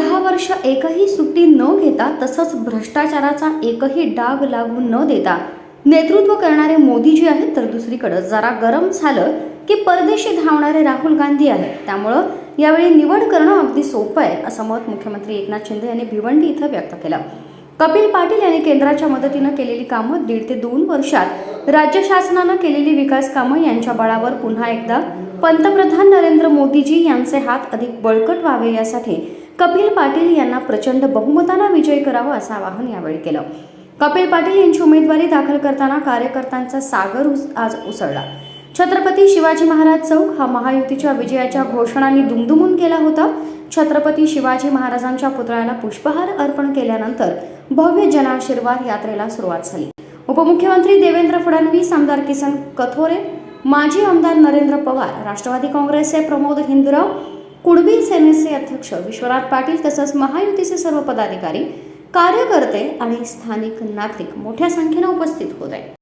दहा वर्ष एकही सुट्टी न घेता तसंच भ्रष्टाचाराचा एकही डाग लागू न देता नेतृत्व करणारे मोदी जी आहेत तर दुसरीकडे जरा गरम झालं की परदेशी धावणारे राहुल गांधी आहेत. त्यामुळं यावेळी निवड करणं अगदी सोपं आहे असं मत मुख्यमंत्री एकनाथ शिंदे यांनी भिवंडी इथं व्यक्त केलं. कपिल पाटील यांनी केंद्राच्या मदतीनं केलेली कामं दीड ते दोन वर्षात राज्य शासनानं केलेली विकास कामं यांच्या बळावर पुन्हा एकदा पंतप्रधान नरेंद्र मोदीजी यांचे हात अधिक बळकट व्हावे यासाठी कपिल पाटील यांना प्रचंड बहुमतानं विजयी करावा असं आवाहन यावेळी केलं. कपिल पाटील यांची उमेदवारी दाखल करताना कार्यकर्त्यांचा सागर उस आज उसळला. छत्रपती शिवाजी महाराज चौक हा महायुतीच्या विजयाच्या घोषणांनी दुमदुमून गेला होता. छत्रपती शिवाजी महाराजांच्या पुतळ्याला पुष्पहार अर्पण केल्यानंतर भव्य जनाशीर्वाद यात्रेला सुरुवात झाली. उपमुख्यमंत्री देवेंद्र फडणवीस आमदार किसन कथोरे माजी आमदार नरेंद्र पवार राष्ट्रवादी काँग्रेसचे प्रमोद हिंदुराव कुणबी सेनेचे अध्यक्ष विश्वनाथ पाटील तसंच महायुतीचे सर्व पदाधिकारी कार्यकर्ते आणि स्थानिक नागरिक मोठ्या संख्येनं उपस्थित होते